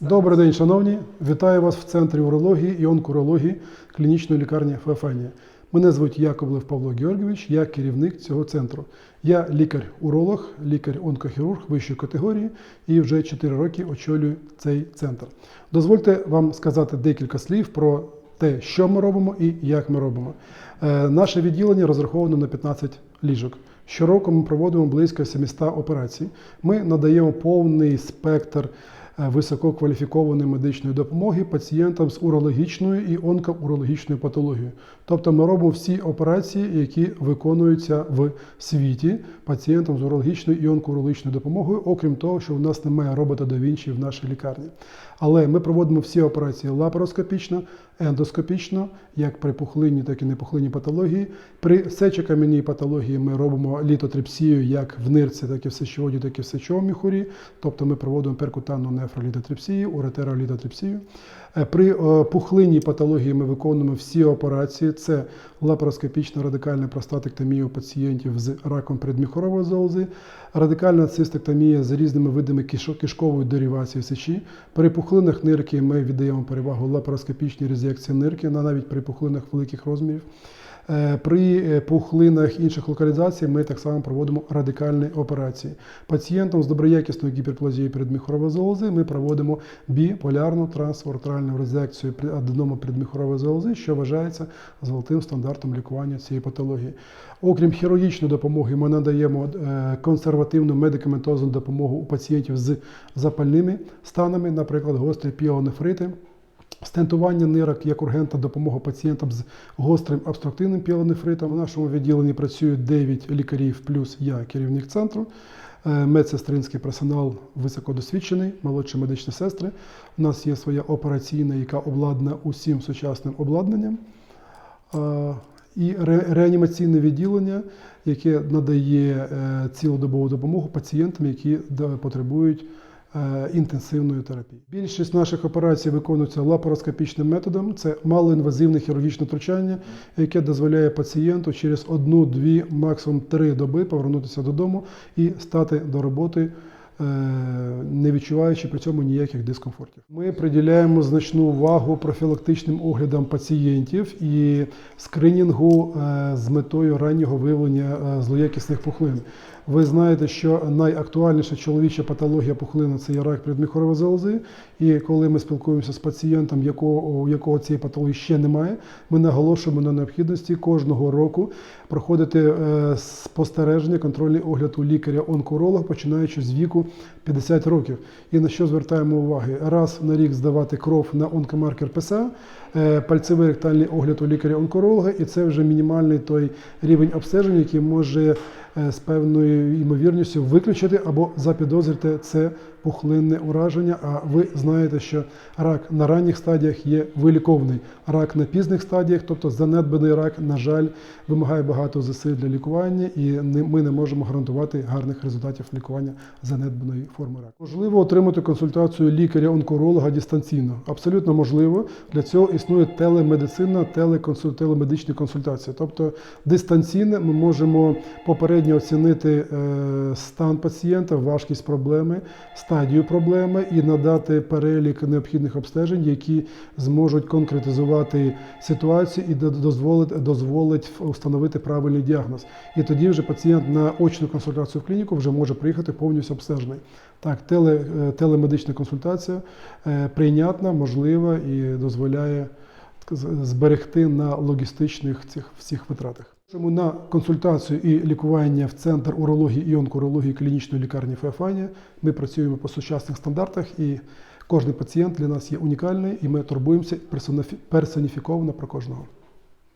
Добрий день, шановні. Вітаю вас в центрі урології і онкурології клінічної лікарні Феофанія. Мене звуть Яковлев Павло Георгійович, я керівник цього центру. Я лікар-уролог, лікар-онкохірург вищої категорії і вже 4 роки очолюю цей центр. Дозвольте вам сказати декілька слів про те, що ми робимо і як ми робимо. Е, Наше відділення розраховано на 15 ліжок. Щороку ми проводимо близько 700 операцій. Ми надаємо повний спектр висококваліфікованої медичної допомоги пацієнтам з урологічною і онкоурологічною патологією. Тобто ми робимо всі операції, які виконуються в світі пацієнтам з урологічною і онкоурологічною допомогою, окрім того, що у нас немає робота до Вінчі в нашій лікарні. Але ми проводимо всі операції лапароскопічно, ендоскопічно, як при пухлинній, так і непухлинній патології. При сечокам'яній патології ми робимо літотрипсію як в нирці, так і в сечоводі, так і в сечовому міхурі. Тобто ми проводимо перкутанну нефролітотрипсію, уретеролітотрипсію. Е, При е, пухлинній патології ми виконуємо всі операції. Це лапароскопічна радикальна простатектомія у пацієнтів з раком предміхорової залози, радикальна цистектомія з різними видами кишкової дерівації сечі. При пухлинах нирки ми віддаємо перевагу лапароскопічній резекції на навіть при пухлинах великих розмірів. Е, При е, пухлинах інших локалізацій ми так само проводимо радикальні операції. Пацієнтам з доброякісною гіперплазією передміхорової залози ми проводимо біполярну трансфортральну резекцію аденому передміхорової залози, що вважається золотим стандартом лікування цієї патології. Окрім хірургічної допомоги, ми надаємо е, консервативну медикаментозну допомогу у пацієнтів з запальними станами, наприклад, гострі піонефрити. Стентування нирок як ургентна допомога пацієнтам з гострим обструктивним піелонефритом. В нашому відділенні працюють 9 лікарів, плюс я керівник центру. Е, Медсестринський персонал високодосвідчений, молодші медичні сестри. У нас є своя операційна, яка обладнана усім сучасним обладнанням. Е, І реанімаційне відділення, яке надає е, цілодобову допомогу пацієнтам, які потребують інтенсивної терапії. Більшість наших операцій виконується лапароскопічним методом. Це малоінвазивне хірургічне втручання, яке дозволяє пацієнту через одну, дві, максимум три доби повернутися додому і стати до роботи. е, Не відчуваючи при цьому ніяких дискомфортів, ми приділяємо значну увагу профілактичним оглядам пацієнтів і скринінгу е, з метою раннього виявлення е, злоякісних пухлин. Ви знаєте, що найактуальніша чоловіча патологія пухлини це є рак предміхорової залози. І коли ми спілкуємося з пацієнтом, якого, у якого цієї патології ще немає, ми наголошуємо на необхідності кожного року проходити е, спостереження, контрольний огляд у лікаря-онколога, починаючи з віку 50 років. І на що звертаємо уваги? Раз на рік здавати кров на онкомаркер ПСА, пальцевий ректальний огляд у лікаря-онколога, і це вже мінімальний той рівень обстеження, який може е, з певною ймовірністю виключити або запідозрити це пухлинне ураження. А ви знаєте, що рак на ранніх стадіях є виліковний. Рак на пізних стадіях, тобто занедбаний рак, на жаль, вимагає багато зусиль для лікування, і ми не можемо гарантувати гарних результатів лікування занедбаної форми раку. Можливо отримати консультацію лікаря-онколога дистанційно. Абсолютно можливо. Для цього існує телемедицина, телеконсуль... телемедичні консультації. Тобто дистанційно ми можемо попередньо оцінити е, стан пацієнта, важкість проблеми, стадію проблеми і надати перелік необхідних обстежень, які зможуть конкретизувати ситуацію і до- дозволить, дозволить встановити правильний діагноз. І тоді вже пацієнт на очну консультацію в клініку вже може приїхати повністю обстежений. Так, теле, е, телемедична консультація е, прийнятна, можлива і дозволяє зберегти на логістичних цих всіх витратах. На консультацію і лікування в центр урології і онкорології клінічної лікарні Феофанія ми працюємо по сучасних стандартах, і кожен пацієнт для нас є унікальний, і ми турбуємося персоніфі- персоніфіковано про кожного.